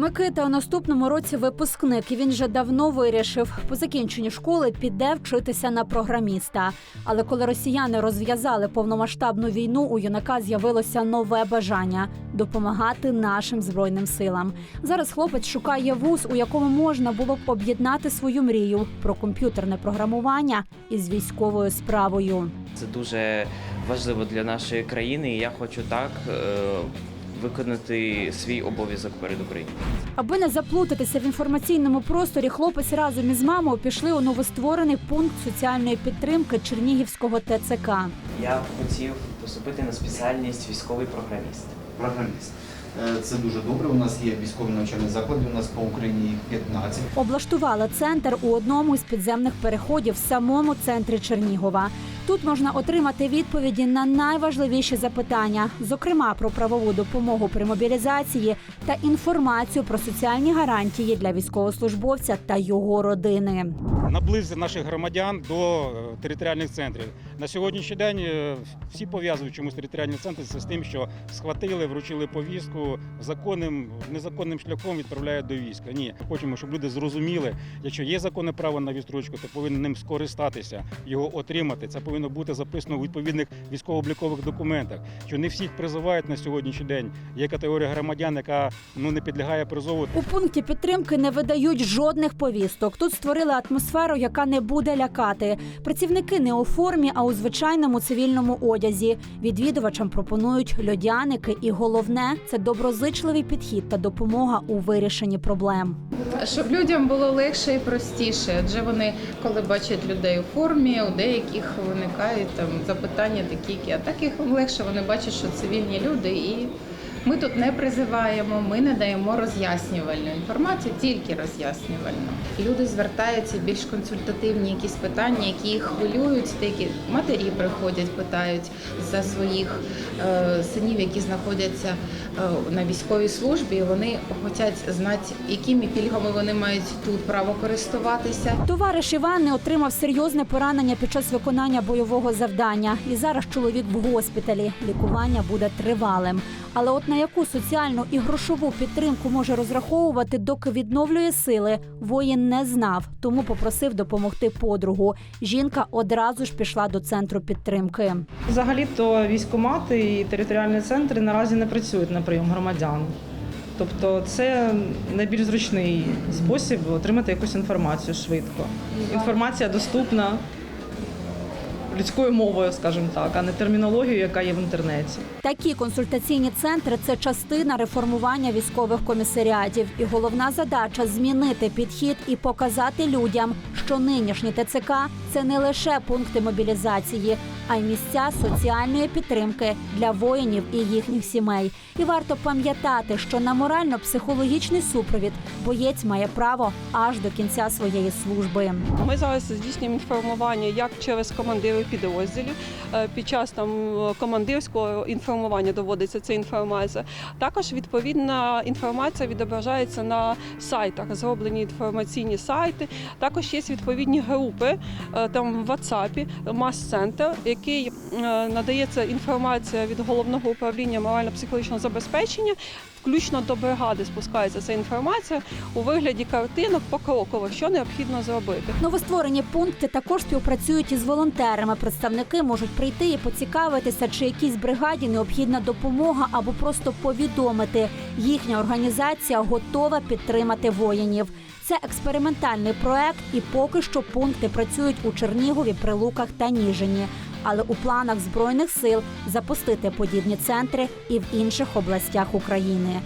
Микита у наступному році випускник, він вже давно вирішив, по закінченні школи піде вчитися на програміста. Але коли росіяни розв'язали повномасштабну війну, у юнака з'явилося нове бажання допомагати нашим збройним силам. Зараз хлопець шукає вуз, у якому можна було б об'єднати свою мрію про комп'ютерне програмування із військовою справою. Це дуже важливо для нашої країни, і я хочу так е, виконати свій обов'язок перед Україною. Аби не заплутатися в інформаційному просторі, хлопець разом із мамою пішли у новостворений пункт соціальної підтримки Чернігівського ТЦК. Я хотів поступити на спеціальність військовий програміст. програміст. Е, Це дуже добре. У нас є військові навчальні заклади. У нас по Україні їх 15. Облаштували центр у одному із підземних переходів в самому центрі Чернігова. Тут можна отримати відповіді на найважливіші запитання, зокрема про правову допомогу при мобілізації та інформацію про соціальні гарантії для військовослужбовця та його родини. наблизити наших громадян до е, територіальних центрів. На сьогоднішній день е, всі пов'язують чомусь територіальні центри з тим, що схватили, вручили повістку законним, незаконним шляхом відправляють до війська. Ні, хочемо, щоб люди зрозуміли, якщо є законне право на відстрочку, то повинні ним скористатися, його отримати. Це повинно бути записано у відповідних військово-облікових документах. Що не всіх призивають на сьогоднішній день. Є категорія громадян, яка ну не підлягає призову. У пункті підтримки не видають жодних повісток. Тут створили атмосферу, яка не буде лякати. Працівники не у формі, а у звичайному цивільному одязі. Відвідувачам пропонують льодяники, і головне це доброзичливий підхід та допомога у вирішенні проблем. щоб людям було легше і простіше, адже вони, коли бачать людей у формі, у деяких виникають там запитання такі, які, а так їх легше вони бачать, що цивільні люди, і ми тут не призиваємо, ми не даємо роз'яснювальну інформацію, тільки роз'яснювальну. Люди звертаються більш консультативні якісь питання, які їх хвилюють. Деякі матері приходять, питають за своїх е, синів, які знаходяться е, на військовій службі. Вони хочуть знати, якими пільгами вони мають тут право користуватися. Товариш Іван не отримав серйозне поранення під час виконання бойового завдання. І зараз чоловік в госпіталі. Лікування буде тривалим. Але от на яку соціальну і грошову підтримку може розраховувати, доки відновлює сили, воїн не знав, тому попросив допомогти подругу. Жінка одразу ж пішла до центру підтримки. Взагалі-то військкомати і територіальні центри наразі не працюють на прийом громадян. Тобто це найбільш зручний спосіб отримати якусь інформацію швидко. Інформація доступна людською мовою, скажімо так, а не термінологією, яка є в інтернеті. Такі консультаційні центри це частина реформування військових комісаріатів. І головна задача змінити підхід і показати людям, що нинішні ТЦК це не лише пункти мобілізації, а й місця соціальної підтримки для воїнів і їхніх сімей. І варто пам'ятати, що на морально-психологічний супровід боєць має право аж до кінця своєї служби. Ми зараз здійснюємо інформування як через командирів підрозділів. Е, Під час там командирського інформування доводиться ця інформація. Також відповідна інформація відображається на сайтах, зроблені інформаційні сайти. Також є відповідні групи е, там в WhatsApp, мас-центр, який е, надається інформація від головного управління морально-психологічного забезпечення. Включно до бригади спускається ця інформація у вигляді картинок покроково, що необхідно зробити. Новостворені пункти також співпрацюють із волонтерами. Представники можуть прийти і поцікавитися, чи якійсь бригаді необхідна допомога або просто повідомити. Їхня організація готова підтримати воїнів. Це експериментальний проект, і поки що пункти працюють у Чернігові, Прилуках та Ніжині. Але у планах збройних сил запустити подібні центри і в інших областях України.